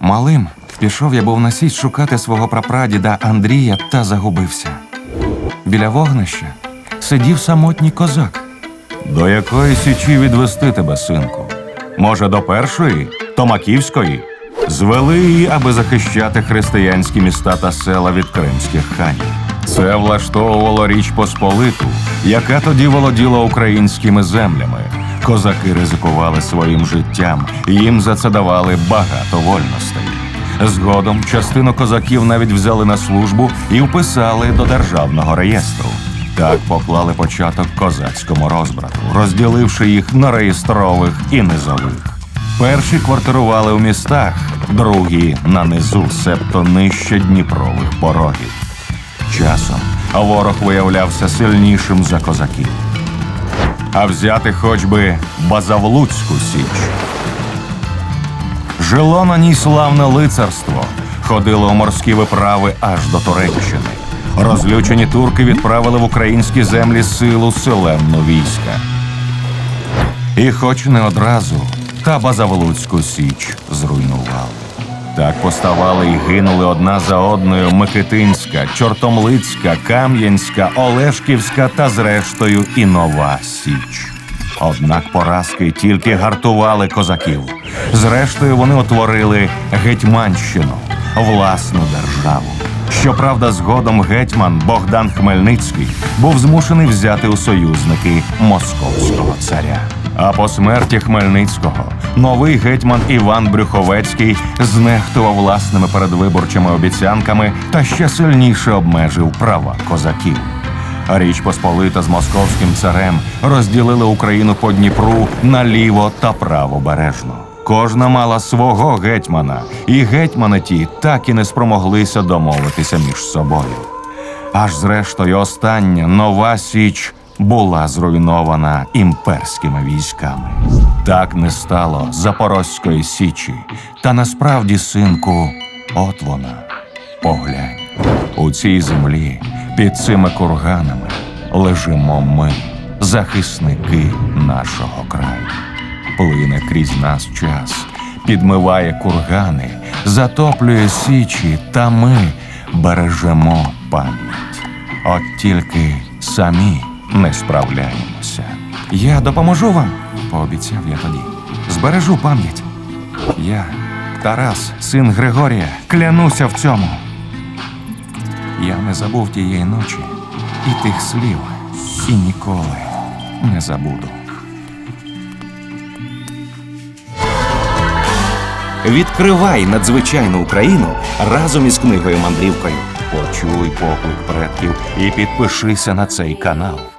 Малим пішов я був на січ шукати свого прапрадіда Андрія та загубився. Біля вогнища сидів самотній козак. До якої січі відвести тебе, синку? Може, до першої, Томаківської? Звели її, аби захищати християнські міста та села від кримських ханів. Це влаштовувало річ Посполиту, яка тоді володіла українськими землями. Козаки ризикували своїм життям, їм за це давали багато вольностей. Згодом частину козаків навіть взяли на службу і вписали до державного реєстру. Так поклали початок козацькому розбрату, розділивши їх на реєстрових і низових. Перші квартирували у містах, другі на низу, себто нижче Дніпрових порогів. Часом ворог виявлявся сильнішим за козаків. А взяти хоч би Базавлуцьку січ. Жило на ній славне лицарство, ходило у морські виправи аж до Туреччини. Розлючені турки відправили в українські землі силу селенну війська. І хоч не одразу, та Базаволуцьку січ зруйнували. Так поставали і гинули одна за одною Микитинська, Чортомлицька, Кам'янська, Олешківська та зрештою і Нова Січ. Однак поразки тільки гартували козаків. Зрештою, вони утворили Гетьманщину, власну державу. Щоправда, згодом гетьман Богдан Хмельницький був змушений взяти у союзники московського царя. А по смерті Хмельницького новий гетьман Іван Брюховецький знехтував власними передвиборчими обіцянками та ще сильніше обмежив права козаків. Річ Посполита з московським царем розділили Україну по Дніпру на ліво та правобережно. Кожна мала свого гетьмана, і гетьмани ті так і не спромоглися домовитися між собою. Аж зрештою, остання нова січ була зруйнована імперськими військами. Так не стало Запорозької січі. Та насправді, синку, от вона. Поглянь, у цій землі під цими курганами лежимо ми, захисники нашого краю. Плине крізь нас час, підмиває кургани, затоплює січі, та ми бережемо пам'ять. От тільки самі не справляємося. Я допоможу вам, пообіцяв я тоді. Збережу пам'ять. Я, Тарас, син Григорія, клянуся в цьому. Я не забув тієї ночі і тих слів, і ніколи не забуду. Відкривай надзвичайну Україну разом із книгою мандрівкою. Почуй поклик предків і підпишися на цей канал.